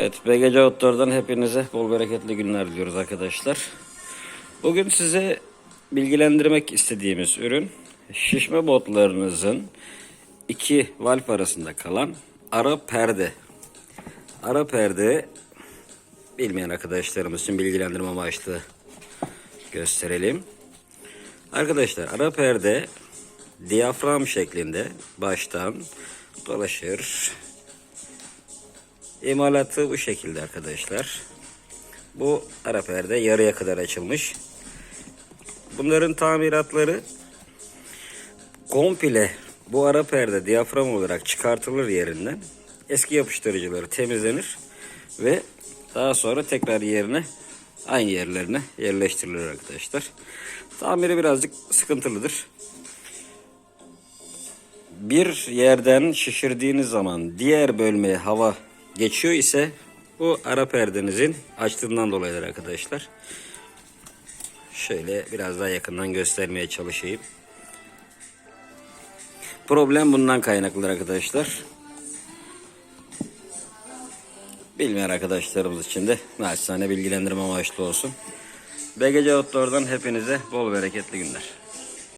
Evet, BGC Outdoor'dan hepinize bol bereketli günler diliyoruz arkadaşlar. Bugün size bilgilendirmek istediğimiz ürün şişme botlarınızın iki valf arasında kalan ara perde. Ara perde bilmeyen arkadaşlarımız için bilgilendirme amaçlı gösterelim. Arkadaşlar ara perde diyafram şeklinde baştan dolaşır. İmalatı bu şekilde arkadaşlar. Bu ara perde yarıya kadar açılmış. Bunların tamiratları komple bu ara perde diyafram olarak çıkartılır yerinden. Eski yapıştırıcıları temizlenir ve daha sonra tekrar yerine aynı yerlerine yerleştirilir arkadaşlar. Tamiri birazcık sıkıntılıdır. Bir yerden şişirdiğiniz zaman diğer bölmeye hava geçiyor ise bu ara perdenizin açtığından dolayıdır arkadaşlar. Şöyle biraz daha yakından göstermeye çalışayım. Problem bundan kaynaklıdır arkadaşlar. Bilmeyen arkadaşlarımız için de naçizane bilgilendirme amaçlı olsun. BGC Outdoor'dan hepinize bol bereketli günler.